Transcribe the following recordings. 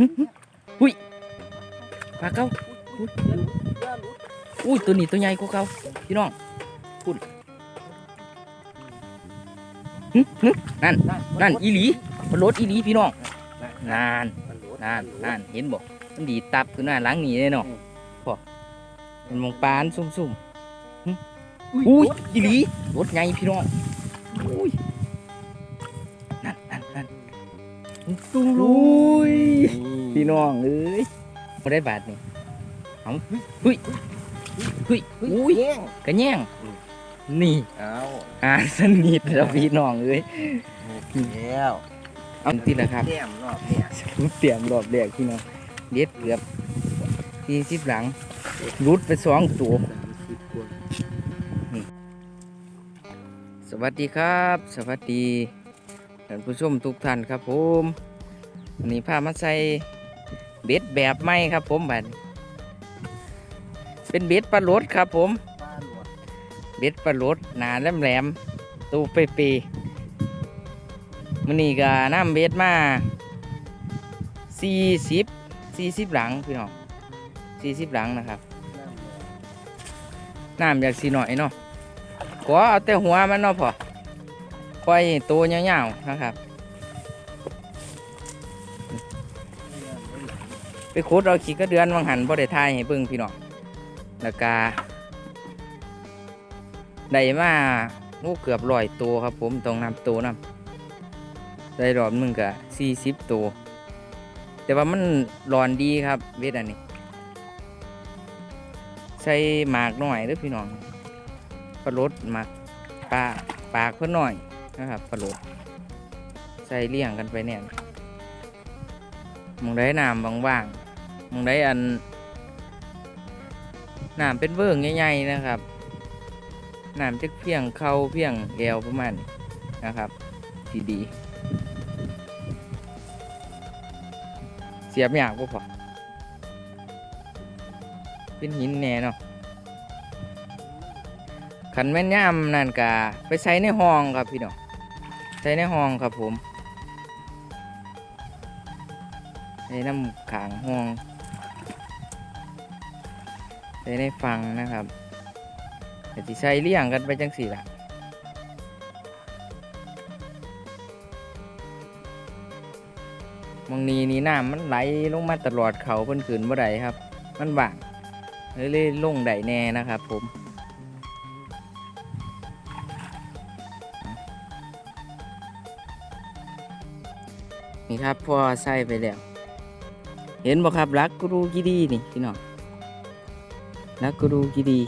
หึหึอุ้ยปลาเก้าอุ้ยตัวนี้ตัวใหญ่กว่าเก้าพี่น้องพุ่นหึหึนั่นนั่นอีหลีมันรถอีหลีพี่น้องนานนานนานเห็นบอกมันดีดตับขึ้นหน้าหลังนี่เลยเนาะพอมันมองปลาอันซุ่มๆหึอุ้ยอีหลีรถใหญ่พี่น้องอุ้ยนั่นนั่นนั่นตุ้งอุ้ย พี่น้องเอ้ยบ่ได้บาทนี่เอาเฮ้ยเฮ้ยอุ้ยแย่งกระแย่งนี่เอาอ่าสนิทแล้วพี่น้องเอ้ยแล้วเอาติดแล้วครับแก้มรอบเนี่ยเตรียมรอบแรกพี่น้องเด็ดเกือบสี่สิบหลังรุดไปสองตัวสามสิบกว่าสวัสดีครับ สวัสดีท่านผู้ชมทุกท่านครับผมวันนี้พามาใส่ เบ็ดแบบใหม่ครับ ผมบัดนี้เป็นเบ็ดปลาลดครับ ผมเบ็ดปลาลดหนาแหลมแหลมตูเปเปมันนี่ก็น้ำเบ็ดมาสี่สิบสี่สิบหลังพี่น้องสี่สิบหลังนะครับน้ำอยากสีหน่อยเนาะขอเอาแต่หัวมันเนาะพอปล่อยตัวยาวๆนะครับ ไปขุดเอาขี้กระเดือนวังหันบ่ได้ทายให้เบิ่งพี่น้องแล้วก็ได้มาลูกเกือบร้อยตัวครับ ผมต้องนำตัวนํได้รอบหนึงก็สี่สิบตัวแต่ว่ามันร้อนดีครับเวทอันนี้ ใส่หมากหน่อยเด้อพี่น้องปลาลดหมากปลาปากเพิ่นหน่อยนะครับปลาลดใส่เลี่ยงกันไปเนี่ย มองได้น้ำว่างๆมองได้อันน้ำเป็นเบิ่งใหญ่ๆนะครับน้ำจักเพียงเข่าเพียงแอวประมาณนี้นะครับทีดี เสียบยากบ่พอเป็นหินแน่เนาะขันแม่นย่ำนั่นกะไปใส่ในห้องครับพี่น้องใส่ในห้องครับผม ใส่น้ำขางห้องใส่ในฟังนะครับแต่ที่ใส่เลี่ยงกันไปจังสี่ละบางนีนี่น้ำมันไหลลงมาตลอดเขาเพิ่นขืนบ่ได้ครับ มันบางเลยเลยลงได้แน่นะครับผมนี่ครับพอใส่ไปแล้ว เห็นบ่ครับรักกูรูกีดีนี่พี่น้องรักกูรูกีดี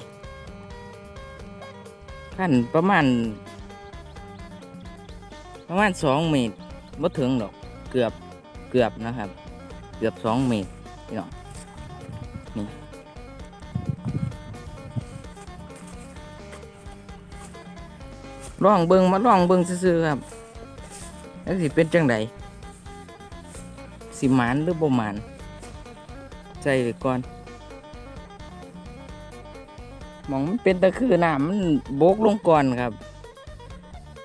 ขั้นประมาณ ประมาณสองเมตรบ่ถึงหรอกเกือบเกือบนะครับ เกือบสองเมตรพี่น้องลองเบิงมาลองเบิงซื่อๆครับแล้วสิเป็นจังไดสิหมานหรือบ่หมาน ใจไว้ก่อนหมองมันเป็นตะคือน้ำมันโบกลงก่อนครับ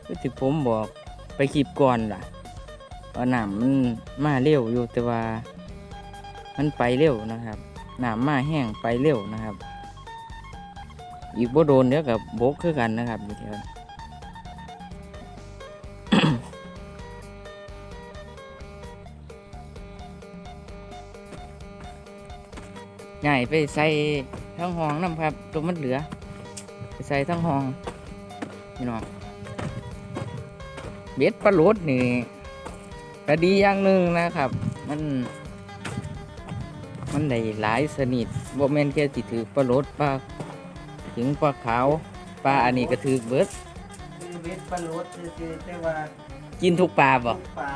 ก็ที่ผมบอกไปขีบก่อนล่ะว่าน้ำมันมาเร็วอยู่แต่ว่ามันไปเร็วนะครับน้ำมาแห้งไปเร็วนะครับ อีกบ่โดนเดี๋ยวกับโบกคือกันนะครับอยู่แถวนั้ นง่ายไปใส่ทั้งห้องน้ำครับ ตัวมันเหลือ ไปใส่ทั้งห้องพี่น้องเบ็ดปลาโลดนี่ก็ดีอย่างหนึ่งนะครับ มัน มันได้หลายสนิทบ่แม่นแค่สิถือปลาโลดปลาถึงปลาขาวปลาอันนี้ก็ถือเบิดคือเบ็ดปลาหลวดคือแต่ว่ากินทุกปลาบ่ปลา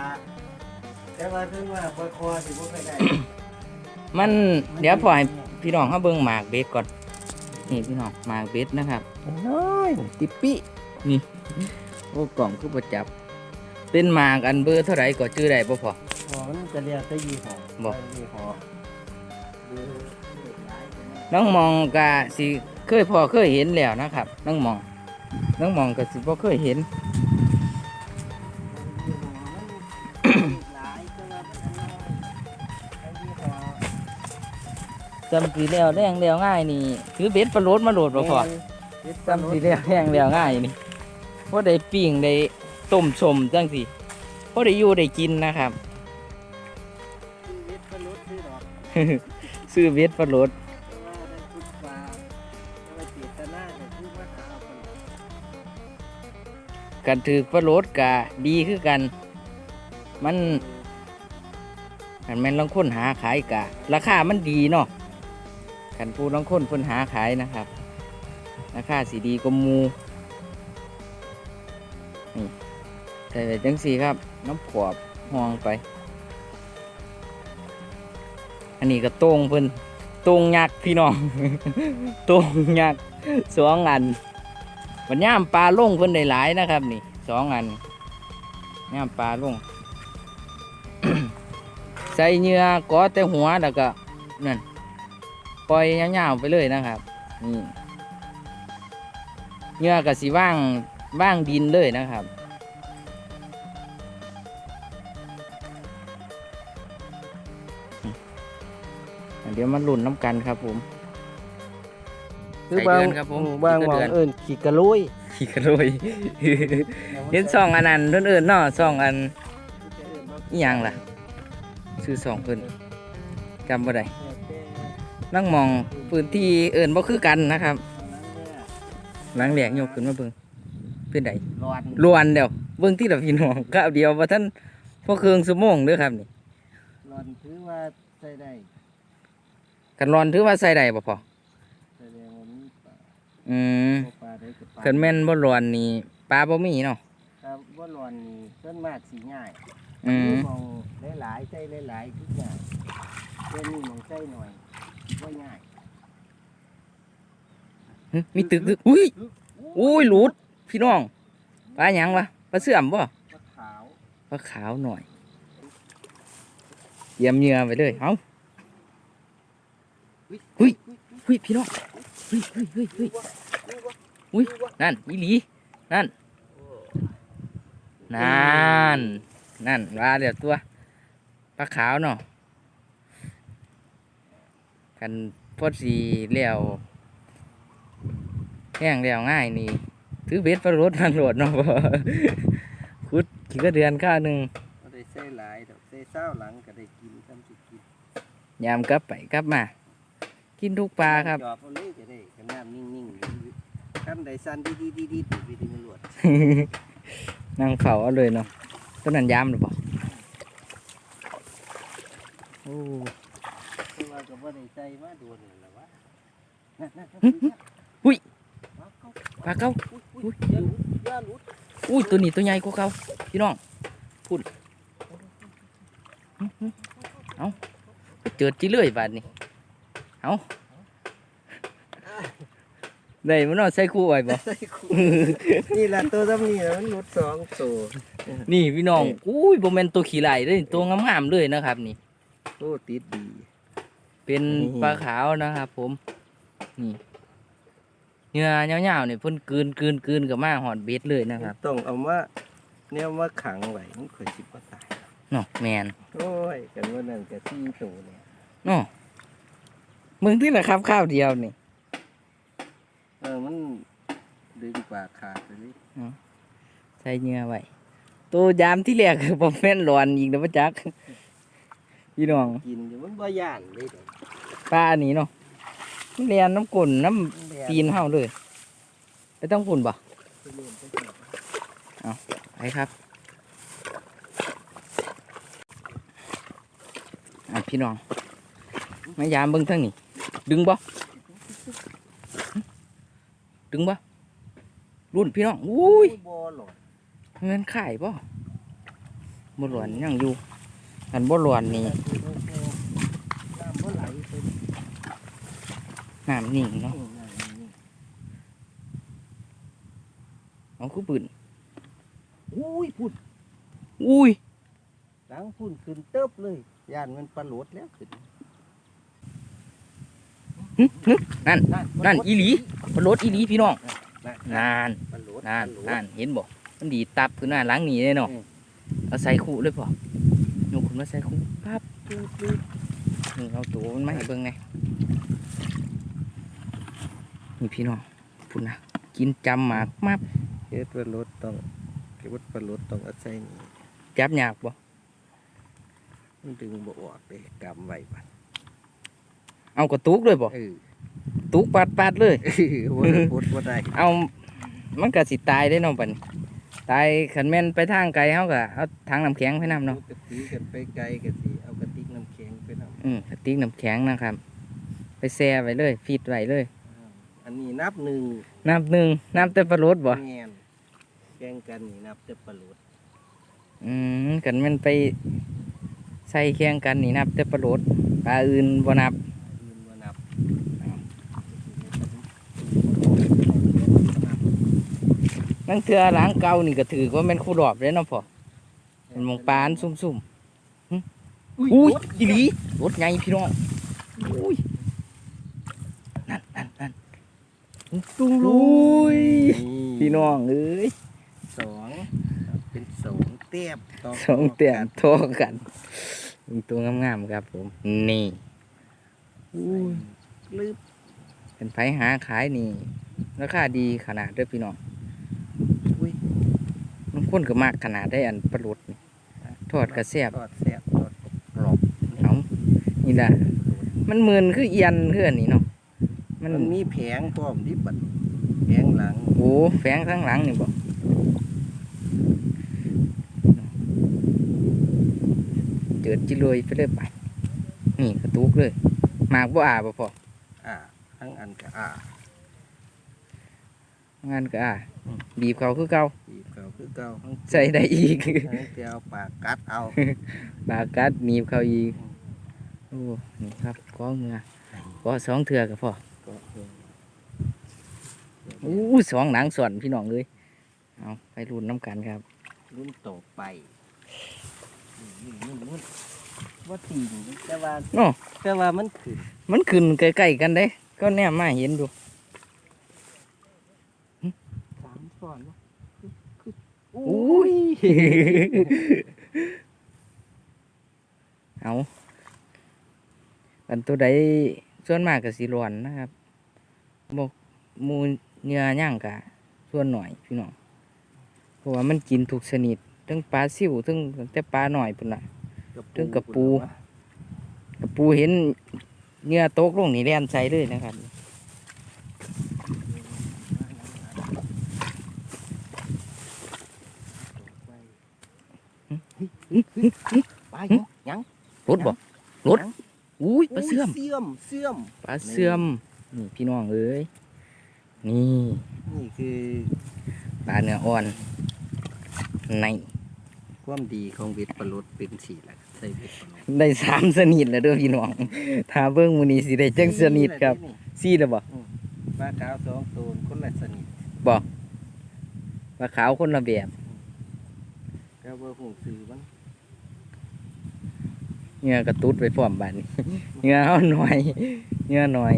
แต่ว่าถึงว่าปลาคอสิบ่เคยได้ มันเดี๋ยวพอให้พี่น้องเขาเบิ่งหมากเบ็ดก่อน นี่พี่น้องหมากเบ็ดนะครับน้อยติปปี้นี่โอ้กล่องคือประจับ เป็นหมากอันเบอร์เท่าไหร่ก็ชื่อได้บ่พอพอมันจะเรียกแต่ยี่ห้อบ่ยี่ห้อน้องมองก็สิเคยพอเคยเห็นแล้วนะครับ น้องมอง น้องมองก็สิบ่เคยเห็น จำสีแล้วแรงแล้วง่ายนี่ ถือเบ็ดปลาโลดมาโหลดบ่พอเฮ็ดจำสีแล้วแรงแล้วง่ายนี่พอได้ปิ้งได้ต้มชมจังสิพอได้อยู่ได้กินนะครับชีวิตมนุษย์ที่ดอกซื้อเบ็ดปลาโลดแต่ว่าได้พุทธวาแต่ว่าเจตนาก็คือว่าหาเอาคนกันถือปลาโลดกะดีคือกัน มันกันแม่นลองค้นหาขายกะ ราคามันดีเนาะันผู้ลองค้นเพิ่นหาขายนะครับ ราคาสีดีกว่ามูนี่ใส่ไปจังสีครับ น้ำขวบห่วงไป อันนี้ก็โต้งเพิ่นโต้งยักษ์พี่น้องโต้งยักษ์สองอันวันย่ามปลาลงเพิ่นได้หลายนะครับ นี่สองอันย่ามปลาลงใส่เหงื่อก็แต่หัวแล้วก็นั่น ปล่อยยาวๆไปเลยนะครับนี่เหงื่อกับสีว่างว่างดินเลยนะครับเดี๋ยวมาลุ่นน้ำกันครับผมคือบางไส้เดือนครับผมบางไส้หมอเดืงอนเอิ้นขี้กระลุยขี่กระโดยเห็นสองอันนั้นเอื่นๆเนาะสองอันอีหยังล่ะชื่อสองเพิ่นจำบ่ได้ นั่งมองพื้นที่เอื่นบ่คือกันนะครับหลังแหลกยกขึ้นมาเบิ่งเป็นไดร้อนลวนเดียวเบิ่งที่ละพี่น้องก้าวเดียวบ่ทันพอเครื่องชั่วโมงเด้อครับนี่ร้อนถือว่าใส่ได้กันร้อนถือว่าใส่ได้บ่พอแสดงว่ามีปลาอืมบ่ปลาได้ก็ปลาคันแม่นบ่ร้อนนี่ปลาบ่มีเนาะครับบ่ร้อนนี่ส่วนมากสิง่ายอืมมองหลายๆใส่หลายๆทุกอย่างเรื่องนี้มองใส่หน่อย บ่ง่ายหึมีตึกตึกอุ้ยอุ้ยหลุด พี่น้องปลาหยังวะปลาเสื่อมบ่ปลาขาวปลาขาวหน่อยเยี่ยมเหยื่อไปเลยเอาหุ้ยหุ้ยพี่น้องหุ้ยหุ้ยหุ้ยหุ้ยหุ้ยนั่นอีหลีนั่นนั่นนั่นว่าเดี๋ยวตัวปลาขาวเนาะ กันพอดสีเลี้ยวแห้งเลี้ยวง่ายนี่ถือเบ็ดปลารถมันโหลดเนาะบ่คุดขี่ก็เดือนข้าวหนึ่งบ่ได้ใส่หลายดอกใส่เศร้าหลังก็ได้กินซ้ำสิกินยามกลับไปกลับมา กินทุกปลาครับจอบเอาเลยก็ได้กันน้ำนิ่งๆคันใดสั่นดีๆๆๆไปดีมันหลวดนั่งเฝ้าเอาเลยเนาะต้นนั้นยามหรือเปล่าโอ้คือว่าก็บ่ ได้ใส่มาโดนนั่นล่ะวะนั่นๆๆหุ้ยเอาเข้าปลาเก้าอุ้ยๆอย่าหลุดอย่าหลุดอุ้ยตัวนี้ตัวใหญ่กว่าเขาพี่น้องพุ่นหึหึเอาเจอจีเลื่อยบาดนี้เอาได้มันเอาใส่คู่ไว้บ่นี่ล่ะตัวซ้ำนี่ล่ะมันหลุดสองตัวนี่พี่น้องอุ้ยบ่แม่นตัวขี้ไหลเลยตัวงามๆเลยนะครับนี่โอ้ติดดี เป็นนี่ปลาขาวนะครับผม นี่เนื้อยาวๆเนี่ยเพิ่นกลืนกลืนกลืนกับมาหอดเบ็ดเลยนะครับ ต้องเอามาแนวมาขังไว้มันค่อยสิบ่ตายเนาะแมนโอ้ยกันว่านั่นก็สี่ตัวเนี่ยเนาะมึงที่ละครับข้าวเดียวนี่เออมันดึงปากขาดไปเลยใส่เนื้อไว้ตัวยามที่แรกคือบ่แม่นร้อนอีกเด้อบ่จัก พี่น้องกินอยู่มันบ่ย่านเลยเด้อปลาอันนี้เนาะมันเรียนน้ำกลนน้ำตีนเฮาเลยไปต้องฝุ่นบ่ไปครับอะพี่น้องมายามเบิ่งทางนี้ดึงบ่ดึงบ่รุ่นพี่น้องอุ้ย บ่หรอกเงินขายบ่บ่หลวนยังอยู่ อันบ่หลวนนี่น้ำบ่ไหลไปน้ำนิ่งเนาะนี่น้ำนี่เอาคือปืนอุ้ยพุ่นอุ้ยหลังพุ่นขึ้นเติบเลยย่านมันปลาโหลดแล้วขึ้นนั่นนั่นอีหลีปลาโลดอีหลีพี่น้องนั่นนานปลาโหลดนานปลาโหลดนานเห็นบ่มันดีตับขึ้นหน้าหล้างหนีเลยเนาะอืมเอาใส่คู่เลยป่ะ ยกขึ้นมาใส่คู่ปั๊บปึ๊บปึ๊บนี่เอาตัวมันมาให้เบิ่งไงนี่พี่น้องพุ่นนะกินจำหมากมับเฮ็ดว่ารถต้องเฮ็ดว่ารถต้องอาศัยนี่จับหยากบ่มันดึงบ่ออกเลยกำไว้บัดเอากระตุกเลยบ่เออตุกปัดปัดเลยเออบ่ได้ปลดบ่ได้เอามันก็สิตายได้เนาะบัดนี้ ตายขันแม่นไปทางไกลเฮาก็เอาถังน้ำแข็งไปนํเนาะกระตีกันไปไกลก็สิเอากระติกน้ำแข็งไปนำอืมกระติกน้ำแข็งนะครับ ไปแช่ไว้เลยฟีดไว้เลยอันนี้นับหนึ่งนับหนึ่งนับแต่ปลาโรดบ่แม่นแข่งกันนี่นับแต่ปลาโลดอืมกันแมันไปใส่แข่งกันนี่นับแต่ปลาโรดปลาอื่นบ่นับนับ นั่นเทือหลังเก่านี่ก็ถือว่าแม่นคู่ดอบเลยเนาะพ่อมันมองปลาอันซุ่มๆหึอุ้ยอีหลีรถไงพี่น้องอุ้ยนั่นนั่นนั่นตุ้งอุ้ยพี่น้องเอ้ยสองเป็นสองเตียบต่สองเตียมโทอกันเป็นตัวงามๆครับผม นี่อุ้ยลืบเป็นไผหาขายนี่ราคาดีขนาดเด้อพี่น้องอุ้ยน้อง คนก็มากขนาดได้อันปลาหลุดนี่ทอดกระแซบทอดแซ่บทอดกรอบเอานี่ล่ะมันเหมือนคือเอียนคืออันนี้เนาะมัมันนมีแผงพร้อมที่บัดแผงหลังโอ้แฝงข้างหลังนี่บอกเจิดจิเลยไปเลยไปนี่กระตุกเลยหมากบ่อาบ่พออ่าทั้งอันก็อ่างานก็อา บีบเขาคือเก่าบีบเขาคือเก่าทั้งใส่ได้อีกทั้งเตียวปากกัดเอา ปากกัดหนีบเขาอีกโอ้นี่ครับก้อเงือก้อสองเถื่อก็พอก็เอออู้สองหนังส่วนพี่น้องเลยเอาไปรุ่นน้ำกันครับ รุ่นต่อไปนี่นี่นี่มันว่าตีนแต่ว่าเนาะแต่ว่ามันขึ้น มันขึ้นใกล้ๆกันเด้ ก็แน่มาเห็นดู สามซ้อนบ่คื ออุ้ย เอาอันตัวใดส่วนมากกับสีร้อนนะครับบกหมูเนื้อย่างกะส่วนหน่อยพี่น้องเพราะว่ามันกินทุกชนิดทั้งปลาซิวทั้งแต่ปลาหน่อยพุ่นละเรื่องกระปูกระปูเห็นเนื้อโต๊กลงนี่แล่นใส่เลยนะครับ ไปยังยังรถบ่รถอุ้ยปลาเสื่อมเสื่อมเสื่อมปลาเสื่อมนี่พี่น้องเอ้ยนี่นี่คือปลาเนื้ออ่อนในความดีของเวทปลาลดเป็นสีแหละใส่เวทปลาลดได้สามสนิทแล้วเด้อพี่น้องถ้าเบิ่งมื้อนี้สิได้จังสนิทครับสี่แล้วบ่ปลาขาวสองตัวคนละสนิทบ่ปลาขาวคนละแบบก็ว่าหูสื่อมัน เนื้อกระตุ้ดไปพร้อมบัดนี้เนื้อเอาหน่อยเนื้อหน่อย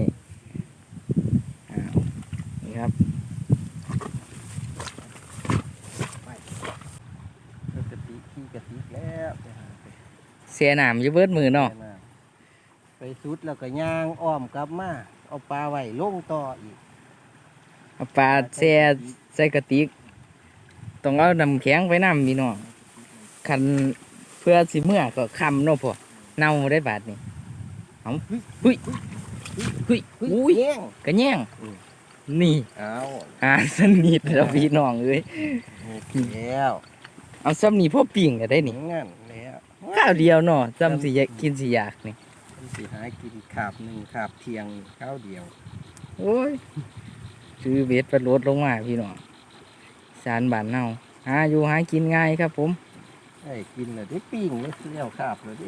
อ้าวนี่ครับปกติขี้กระติกแล้วไปหาไปเสียน้ำอยู่เบิดมือเนาะแม่ไปสุดแล้วก็ย่างอ้อมกลับมาเอาปลาไว้ลงต่ออีกเอาปลาแช่ใส่กระติกต้องเอาน้ำแข็งไปน้ำพี่น้องคันเพื่อสิเมื่อก็คำเนาะพ่อ เน่าได้บาดนี่เอาเฮ้ยเฮ้ยเฮ้ยอุ้ยแย่งกระแย่งอืมนี่เอาหาสนิทแล้วพี่น้องเอ้ยแล้วเอาซ้ำนี่พ่อปิ่งก็ได้นี่งั้นแล้วข้าวเดียวเนาะซ้ำสิอยากกินสิอยากนี่มันสิหากินขาบหนึ่งขาบเทียงข้าวเดียว โอ้ยซื้อเบ็ดไปลดลงมาพี่น้องสารบ้านเน่าหาอยู่หากินง่ายครับผมไอ้กินเลยได้ปิ้งเลยเลี้ยวขาบเลยดิ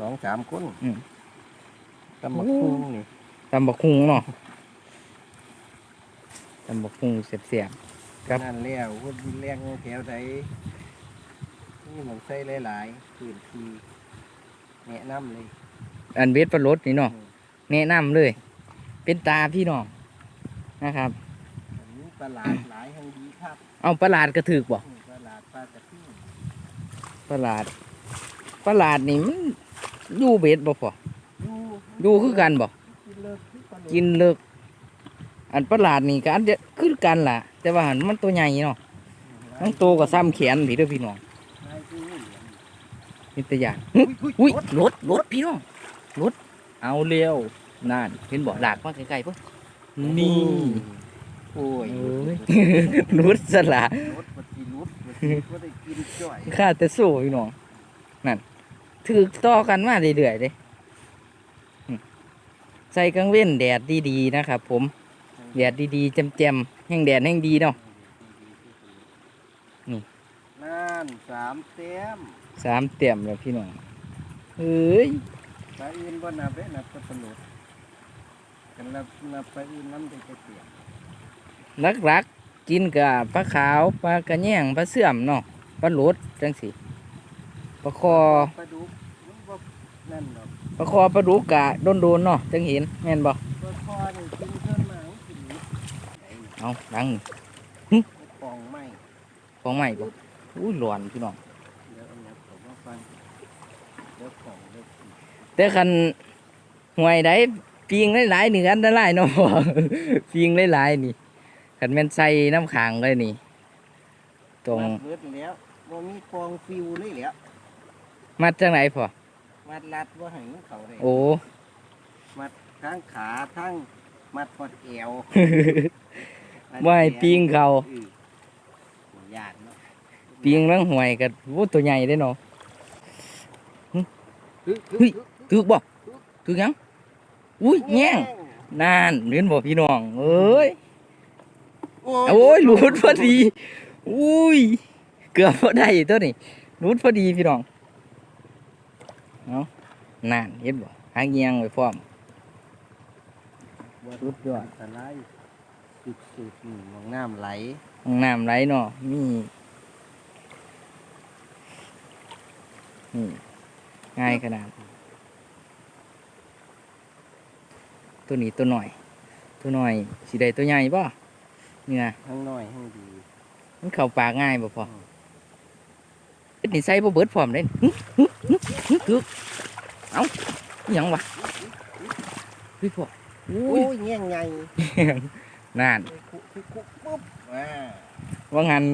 สองสามคนอืม ตำบักคุ้งนี่ตำบักคุงเนาะตำบักคุงเสียบครับ นั่นแล้วคนแรงแถวใดนี่มันใส่หลายๆพื้นที่แนะนำเลย ๆอันเบ็ดปลาลดนี่เนาะแนะนำเลย เป็นตาพี่น้องนะครับ อันนี้ตลาดหลายแห่งดีครับเอาประหลาดกระถือกบ่อืมตลาดปลากระทิงประหลาดประหลาดนี่มัน อยู่เบ็ดบ่พออยู่คือกันบ่กินเลิกคือกอันประหลาดนี่ก็อันเดียคือกันล่ะ แต่ว่าหันมันตัวใหญ่เนาะมันโตกว่าซ้ำแขนพี่เด้อพี่น้ององูเหลือมนี่ตัวอย่างอุ้ยรถรถพี่น้องรถเอาเร็วนั่นเห็นบ่หลากมาไกลๆปุ๊บนี่โอ้ยโอ้ยรุดสละข้าแต่สู้พี่น้องนั่น ถือต่อกันมาเรื่อยๆเลยอืมใส่กางเว้นแดดดีๆนะครับผม แดดดีๆแจ่มๆแห้งแดดแห้งดีเนาะนี่นั่นสามเต็มสามเต็มแล้วพี่น้องเอ้ยปลาอื่นบ่นับเด้นับแตะปลาหลุดกันนับนับปลาอื่นน้ำได้จะเปียกรักรักๆกินกับปลาขาวปลากระแยงปลาเสื่อมเนาะปลาโหลดจังสิ ปลาคอปลาดุกมันบ่นั่นดอกปลาคอปลาดุกกะโดนๆเนาะจังเห็นแม่นบ่ปลาคอนี่กินเพิ่นมาให้กินนี่เอาดังปองไม้ของใหม่บ่อุ้ยหลอนพี่น้องเดี๋ยวเอาเนี้ยผมมาฟังเดี๋ยวของเดี๋ยวกินแต่คันห่วยได้ปิงหลายๆนี่อันตรายเนาะปิงหลายๆนี่คันแม่นใส่น้ำขังเลยนี่ตรงมัดเบิดแล้วบ่มีฟองฟิวเลยแล้ว มัดจังไหนพอมัดรัดบ่ให้มันเข้าได้โอ้ มัดทั้งขาทั้งมัดพอดเอวบ่ให้ปิงเขาอือบ่ยากเนาะปิงลังห่วยก็โอ้ตัวใหญ่เด้เนาะเฮ้ยเฮ้ยถึกบ่ถึกหยังอุ้ยแง่งนั่นเห็นบ่พี่น้องเอ้ยโอ้โอ้ยหลุดพอดี อุ้ย เกือบพอได้ตัวนี้หลุดพอดีพี่น้อง เอานั่นเห็นบ่หางเงียงไว้พร้อมสุดยอดอันตรายสุดๆนี่มองน้ำไหลห้องน้ำไหลเนาะมีนี่ง่ายขนาด ตัวนี้ตัวหน่อย ตัวหน่อยสีใดตัวใหญ่ป่ะเนี่ยทั้งน้อยทั้งดี มันเข้าปากง่ายบ่พออืม เอ็ดนี่ใส่บ่เบิดพร้อมเด้หึหึหึหึถึกเอ้าอิหยังวะเฮ้ยพ่อโอ้โอ้ยยแง่งใหญ่นั่นคุกคุกคุกปุ๊บอ่าว่างหัน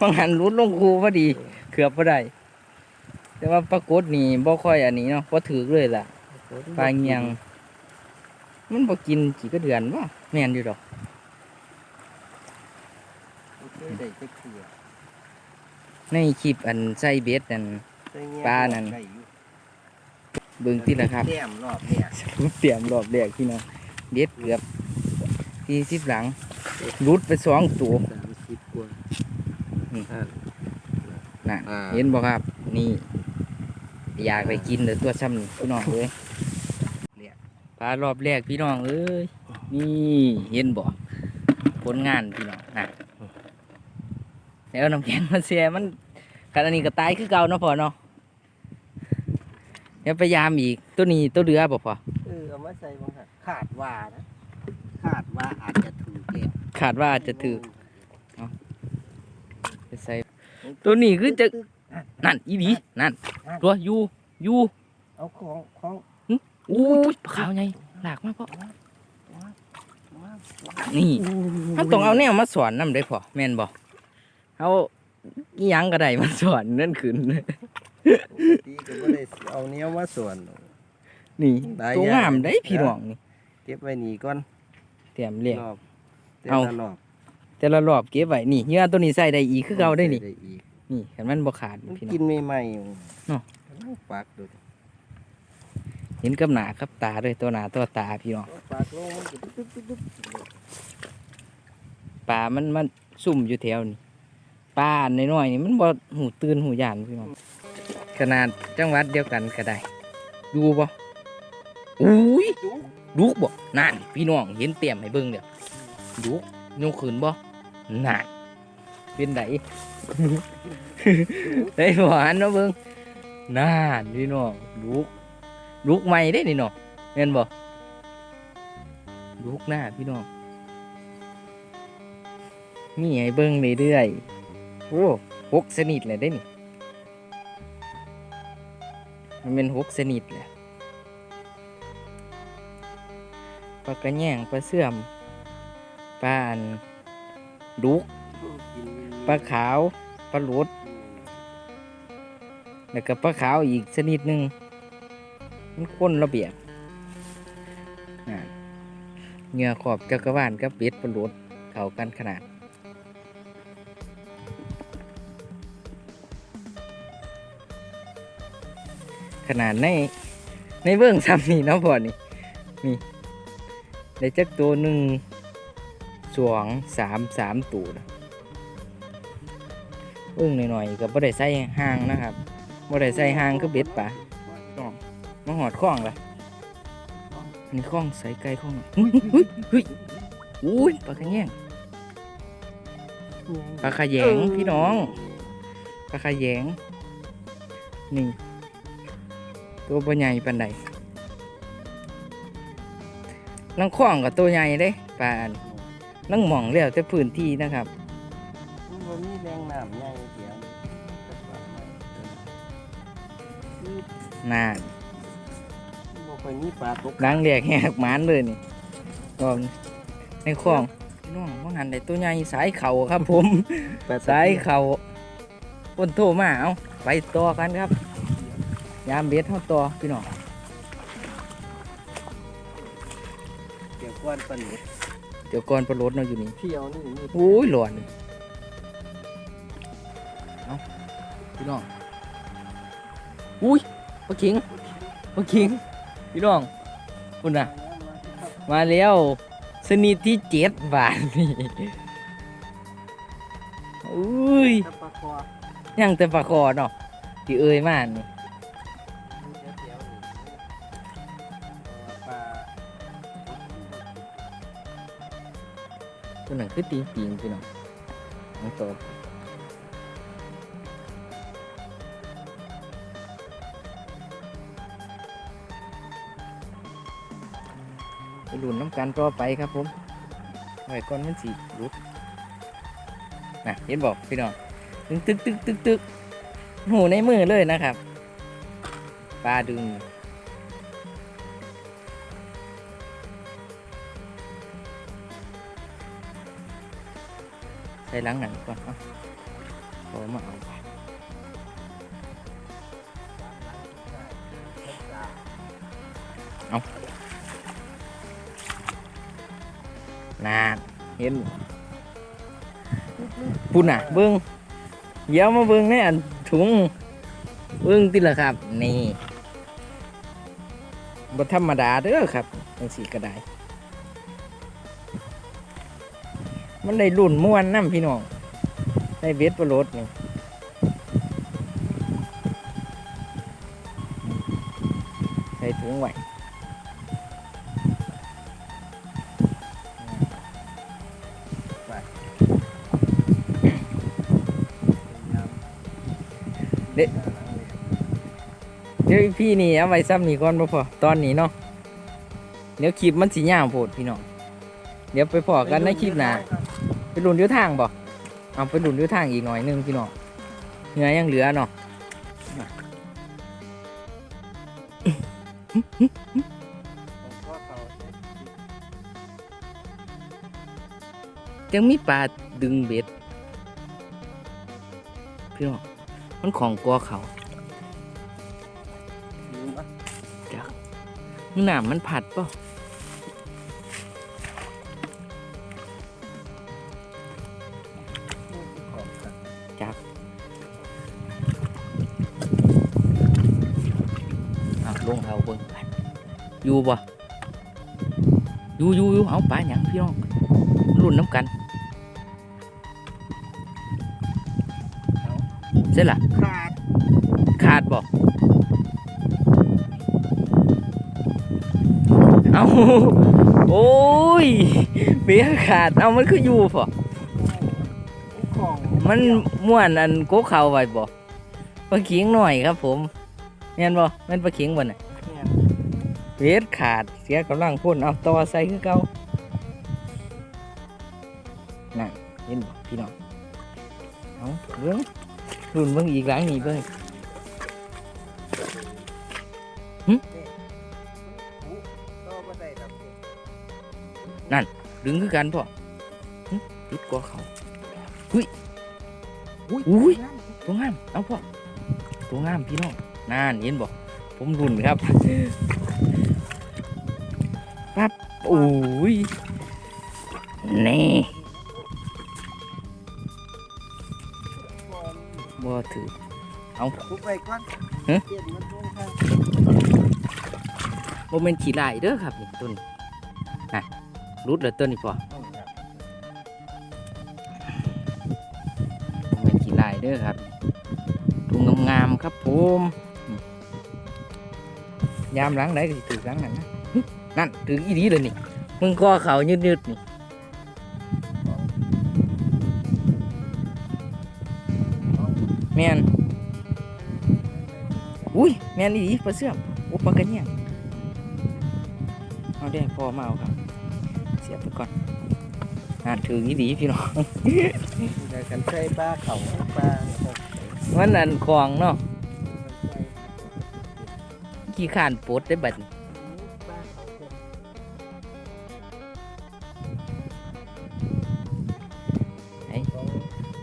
ว่างหันรุดลงคูพอดีเกือบบ่ได้แต่ว่าปรากฏนี่บ่ค่อยอันนี้เนาะบ่ถือเลยล่ะปลาเงียง มันบ่กินกี่ก็เดือนบ่แม่นอยู่ดอก ในคลิปอันใส่เบ็ดนั่นแต่แง่งปลานั่นได้อยู่เบิ่งติละครับแต้มรอบเนี่ยเตรียมรอบแรกพี่น้องเบ็ดเกือบ40หลังรุดไปสองตัวสามสิบกว่าอืมอ่าน่ะอ่าเห็นบ่ครับ นี่ อยากไปกินเลยตัวซ้ำนี่พี่น้องเอ้ยปลารอบแรกพี่น้องเอ้ยนี่เห็นบ่ผลงานพี่น้องน่ะ แล้วน้ำแข็งมาเสียมันกันอันนี้ก็ตายคือเก่าเนาะพอเนาะเดี๋ยวพยายามอีกตัวนี้ตัวเรือบ่พอเออเอามาใส่บ้างค่ะขาดว่านะคาดว่าอาจจะถูกแล้วขาดว่าจะถือจะใส่ตัวนี้คือจะนั่นอีดีนั่นตัวอยู่อยู่เอาของของอู้ยปลาขาวไงหลากมากพ่อนี่เขาต้องเอาแนวมาสอนนำได้พอแม่นบ่ เอาอีหยังก็ได้มาสอนนั่นขึ้น ตีก็บ่ได้เอาเนี้ยมาส่วน นี่ได้ตัวยากงามได้พี่น้องนี่เก็บไว้นี่ก่อนเตรียมเลี้ยงรอบแต่เอา ละรอบแต่ละรอบเก็บไว้นี่เหยื่อตัวนี้ใส่ได้อีกคือเก่าได้นี่ใส่อีกนี่เห็นมันบ่ขาดมันพี่น้กิองนใหม่ๆอยู่เนาะ ปากดูเห็นกับหน้ากับตาด้วยตัวหน้าตัวตาพี่น้องปากลงมันก็ดุ๊บดุ๊บดุ๊บดุ๊บปลามันมันซุ่มอยู่แถวนี้ ปลาอันน้อยๆนี่มันบ่หูตื่นหูย่านพี่น้องขนาดจังหวัดเดียวกันก็ได้ ดูบ่อุ้ยดุ๊บดุกบ่นั่นพี่น้องเห็นเตรียมให้เบิ่งเด้อดุกยกขึ้นบ่นั่นเป็นไดได้บ่หันเนาะเบิ่งนั่นพี่น้องดุกดุกใหม่เด้นี่น้องเห็นบ่ดุกหน้าพี่น้องมีให้เบิ่งเรื่อยๆ โอ้หกชนิดเลยได้นี่ มันเป็นหกชนิดแหละปลากระแยงปลาเสื่อมปลาอันดุกปลาขาวปลาหลุดแล้วก็ปลาขาวอีกชนิดหนึ่งมันคนระเบียบเหงื่อขอบจักรวาลกับเป็ดปลาหลุดเข้ากันขนาด ขนาดในในเบื้องซ้ำนี่เนาะพอนี่นี่ได้จักตัวหนึ่งสองสามสามตัวนะเบื้องหน่อยๆก็บ่ได้ใส่ห่างนะครับบ่ได้ใส่ห่างก็เบ็ดปะน้องมาหอดข้องละนี่ข้องใส่ไก่ข้องเฮ้ยเฮ้ยเฮ้ยอุ้ยปลากระแยงปลาขะแยงพี่น้องปลาขะแยงนี่ ตัวบ่ใหญ่ปานใดลังข้องกับตัวใหญ่เด้ปลาอันลังหม่องแล้วแต่พื้นที่นะครับมันบ่มีแรงน้ำใหญ่เดียวนี่น่าบ่ค่อยมีปลาตกล้างเรียกแหกหมานเลยนี่ก็ในคลองพี่น้องว่าหันได้ตัวใหญ่สายเข่าครับผม สายเข่าคนโทรมาเอาไปต่อกันครับ ยามเบ็ดเท่าต่อพี่น้องเกี่ยวก้อนปลาหนุดเดี๋ยวก่อนประรถเนาะอยู่นี่เที่ยวนี่มีโอ้ยหลอนเอาพี่น้องอุ้ยปลาขิงปลาขิงพี่น้องคุณน่ะ มาแล้วสนิทที่เจ็ดบาทนี่อุ้ยถ้าปลาคอยังแต่ปลาคอเนาะที่เอ่ยมานี่ ตัวนั้นคือตีนปิงพี่น้องน้องโตไปหลุนน้ำกันต่อไปครับผมไว้ก่อนมันสีรุดนะเห็นบอกพี่น้องตึกตึกตึกตึกตึกหูในมือเลยนะครับปลาดึง ใส่ล้างหนังก่อนเอะขอมาเอาไปเอานาเห็นปุ่นอะเบิ้งเดี๋ยวมาเบิ้งในอันถุงเบิ้งติละครับ นี่บธรรมดาเด้อครับจังสีก็ได้ มันได้รุ่นม่วนน้ำพี่น้องได้เวทประโลดนี่ใส่ถุงไว้เด็เดี๋ยวพี่นี่เอาไว้ซ้ำนี่ก่อนบ่พอตอนนี้เนาะเดี๋ยวคลิปมันสิยาวโพดพี่น้องเดี๋ยวไปพอกันในคลิปหน้า ไปหลุนอยู่ทางบ่เอาไปหลุนอยู่ทางอีกหน่อยหนึงพี่น้องเหงื่อยังเหลือเนาะยังมีปลาดึงเบ็ดพี่น้องมันของกอเขาหนามมันผัดเปล่ อยู่บ่อยู่อยู่อยู่เอาปลาหยังพี่น้องรุ่นน้ำกันเสร็จละขาดขาดบอกเอาโอ้ยเบียขาดเอามันคืออยู่พอของมันม่วนอันโกกเข่าไว้บ่ปลาเขียงหน่อยครับผมเห็นบ่แมันปลาเขียงบ่น่ะ เวทขาดเสียกำลังพ่นเอาต่อใส่คือเก่านั่นเห็นบ่พี่น้องเอาเบิ่งรุ่นเบิ่งอีกหลังนี่เบิ่งก็บ่ได้ดอกเด็ดดึงคือกันพ่อติดกว่าเขาหุ้ยอุ้ยตัวงามเอาพ่อตัวงามพี่น้องนานเห็นบอกผมรุนครับ ปั๊บโอ้ยนี่บ่ถือทุบไปก่อนฮะเปลี่ยนมันลงทางโมเมนขี่ลายเด้อครับนี่ต้นน่ะรุดเลยต้นนี่พอเอาครับโมเมนขี่ลายเด้อครับถุงงามๆครับผมอืมยามหล้างไหนก็สิถือหล้างนั่นนะหึ นั่นถืออีดีเลยนี่ มึงคอเขายืดๆนี่แมนอุ้ยแมนอีดีปลาเสื่อมโอ้ปากระเนียงเอาได้พอมาเอาครับ เสียบไปก่อนอ่านถืออีดีพี่น้องกันใส่ปลาเขาปลาหกมันอันคลองเนาะขี้ขานปดได้บัดนี้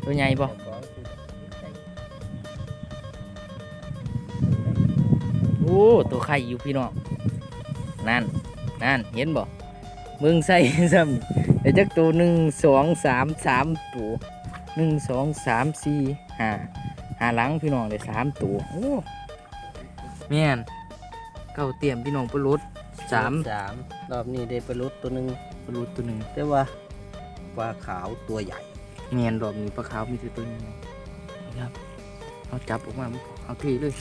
ตัวใหญ่บ่ของคือใส่โอ้ตัวไข่อยู่พี่น้องนั่นนั่นเห็นบ่มึงใส่ซ้ำนี่เดี๋ยวจักตัวหนึ่งสองสามสามตัวหนึ่งสองสามสี่ห้าห้าหลังพี่น้องเลยสามตัวโอ้แม่นเก้าเตรียมพี่น้องปลดสามสามรอบนี้ได้ปลาลุดตัวหนึ่งปลดตัวหนึ่งแต่ว่าปลาขาวตัวใหญ่ แม่นรอบนี้ปลาขาวมีแต่ตัวนี้นะครับเอาจับออกมาเอาทีเลย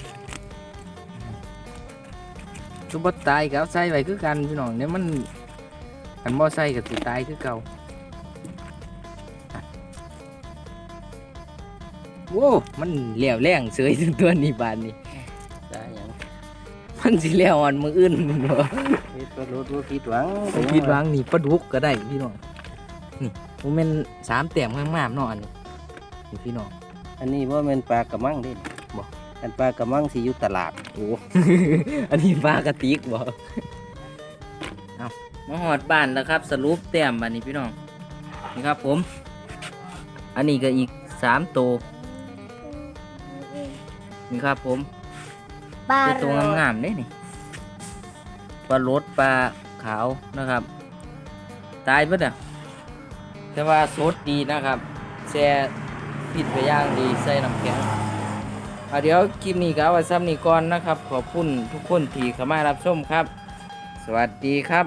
ก็บ่ตายก็เอาใส่ไว้คือกันพี่น้องเนี่ยมันกันบ่ใส่ก็สิตายคือเก่าอะโว้มันเหลวแรงเสยถึงตัวนี้บานนี้ได้หยังมันสิเหลวอ่อนมืออื่นบ่มีปลาลุดว่าผิดหวังผมคิดว่านี่ปลาดุกก็ได้พี่น้องนี่ ผมเป็นสามแต้มข้างมากเนาะอันนี้นี่พี่น้องอันนี้ว่าเป็นปลากระมังเดิบ่อันปลากระมังสิอยู่ตลาดโอ้อันนี้ปลากระติกบ่เอามาหอดบ้านแล้วครับ สรุปแต้มบันนี้พี่น้องนี่ครับผม อันนี้ก็อีกสามตัวนี่ครับผมปลาเป็นตัวงามๆเลยนี่ปลาลดปลาขาวนะครับ ตายปะเนี่ย แต่ว่าสดดีนะครับแช่ผิดไปย่างดีใส่น้ำแข็งเเดี๋ยวคลิปนี้ก็เอาไว้ซ้ำนี้ก่อนนะครับ ขอบคุณทุกคนที่เข้ามารับชมครับ สวัสดีครับ